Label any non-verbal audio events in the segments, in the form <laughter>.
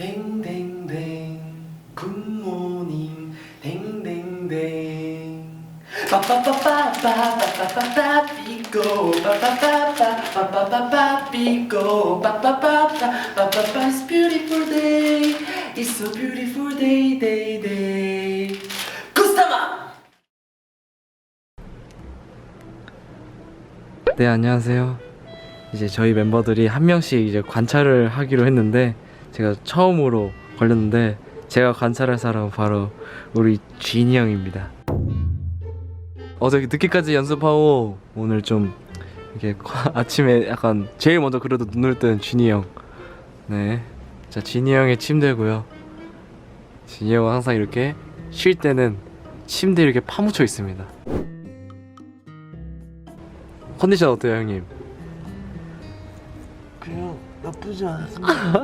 댕댕댕 굿모닝 댕댕댕. 빠빠빠빠빠빠빠빠빠 삐꼬 빠빠빠빠 빠빠빠빠 삐꼬 빠빠빠빠 빠빠빠 It's beautiful day It's so beautiful day day day. 구스타마! 네 안녕하세요. 이제 저희 멤버들이 한 명씩 이제 관찰을 하기로 했는데 제가 처음으로 걸렸는데 제가 관찰할 사람은 바로 우리 쥐니 형입니다. 어제 늦게까지 연습하고 오늘 좀 이렇게 <laughs> 아침에 약간 제일 먼저 그래도 눈을 뜬 쥐니 형. 네, 자 쥐니 형의 침대고요. 쥐니 형은 항상 이렇게 쉴 때는 침대 에 이렇게 파묻혀 있습니다. 컨디션 어때요 형님? 그냥 나쁘지 않습니다. <laughs>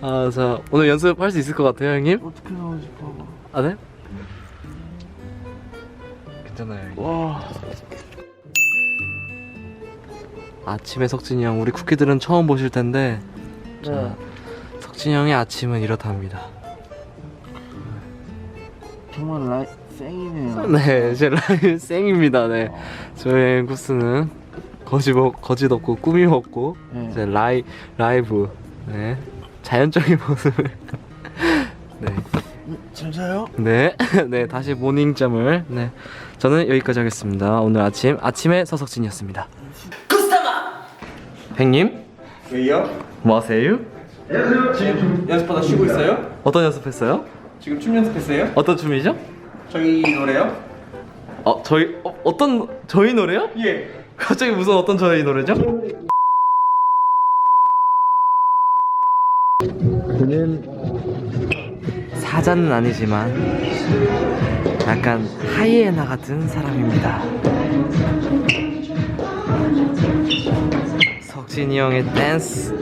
아, 자 오늘 연습할 수 있을 것 같아요, 형님? 어떻게 나오지 봐봐. 아, 네? 괜찮아요. 형님. 와, 아침에 석진이 형, 우리 쿠키들은 처음 보실 텐데, 자, 네. 석진이 형의 아침은 이렇답니다. 정말 라이 쌩이네요. 네, 제 라이브 쌩입니다. 네, 어, 저의 구스는 거짓 없- 거짓 없고 꾸밈 없고, 네. 제 라이 라이브, 네, 자연적인 <laughs> 모습을. 네. 음, 잘 자요? 네, <laughs> 네 다시 모닝잠을 네 저는 여기까지 하겠습니다. 오늘 아침 아침에 서석진이었습니다. 구스타마 백님 왜요? 뭐 하세요? 지금 연습하다 쉬고 있어요? 어떤 연습했어요? 지금 춤 연습했어요? 어떤 춤이죠? 저희 노래요? 어 저희 어, 어떤 저희 노래요? 예. <laughs> 갑자기 무슨 어떤 저희 노래죠? 사자는 아니지만 약간 하이에나 같은 사람입니다. 석진이 형의 댄스.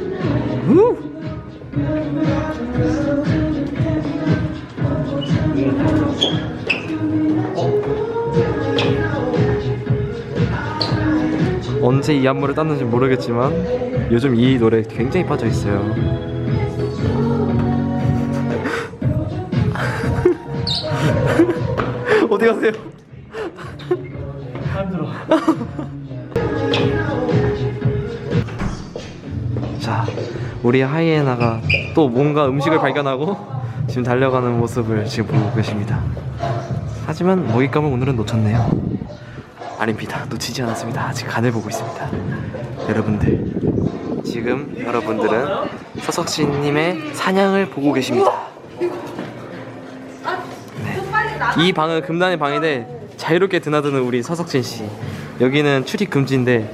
우! 언제 이 안무를 땄는지 모르겠지만 요즘 이 노래 굉장히 빠져 있어요. <laughs> 어디 가세요? <laughs> 자, 우리 하이에나가 또 뭔가 음식을 발견하고 지금 달려가는 모습을 지금 보고 계십니다. 하지만 먹잇감을 오늘은 놓쳤네요. 아닙니다. 놓치지 않았습니다. 아직 간을 보고 있습니다. 여러분들, 지금 여러분들은 서석진님의 사냥을 보고 계십니다. 네. 이 방은 금단의 방인데 자유롭게 드나드는 우리 서석진 씨. 여기는 출입 금지인데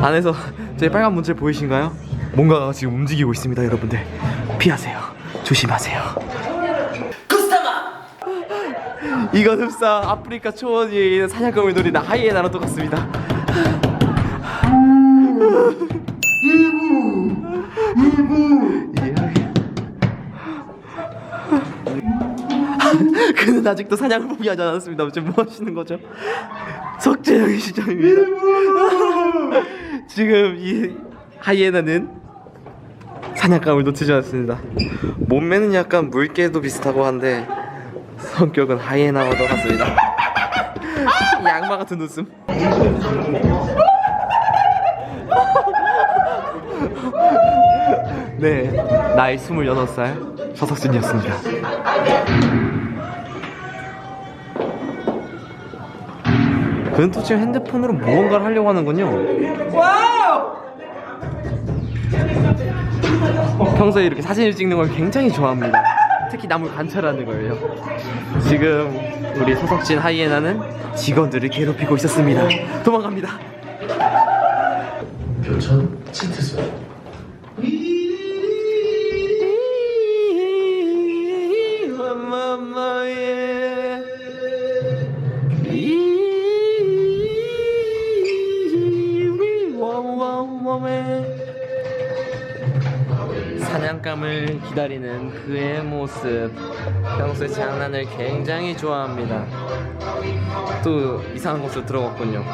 안에서 <laughs> 저희 빨간 문제 보이신가요? 뭔가가 지금 움직이고 있습니다, 여러분들. 피하세요. 조심하세요. 이건 흡사 아프리카 초원위에 사냥감을 노리는 하이에나랑 똑같습니다. 그는 아직도 사냥을 포기하지 않았습니다. 지금 뭐 하시는 거죠? 석재형의 시점입니다. 지금 이 하이에나는 사냥감을 놓치지 않습니다. 몸매는 약간 물개도 비슷하고 한데 성격은 하이에나와 똑같습니다. <laughs> 양마 같은 웃음. <laughs> 네, 나이 26살 서석진이었습니다. 그는 또 지금 핸드폰으로 무언가를 하려고 하는군요. 평소에 이렇게 사진을 찍는 걸 굉장히 좋아합니다. 특히 남을 관찰하는 거예요. 지금 우리 서석진 하이에나는 직원들을 괴롭히고 있었습니다. 도망갑니다. 전 치트스. 사냥감을 기다리는 그의 모습. 평소에 장난을 굉장히 좋아합니다. 또 이상한 곳으로 들어갔군요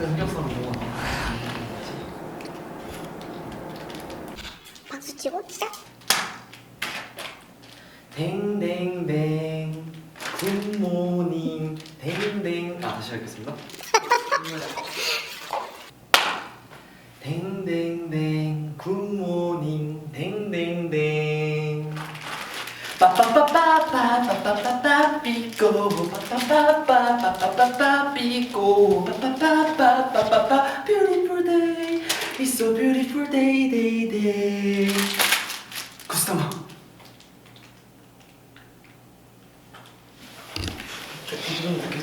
박사의 흑역사로 넘어가. 박수 치고 시작. 댕댕댕 굿모닝 댕댕 아 다시 하겠습니다. <laughs> 댕댕 오 빠빠빠빠빠빠 beautiful day it's so beautiful day day day 구스타마 이건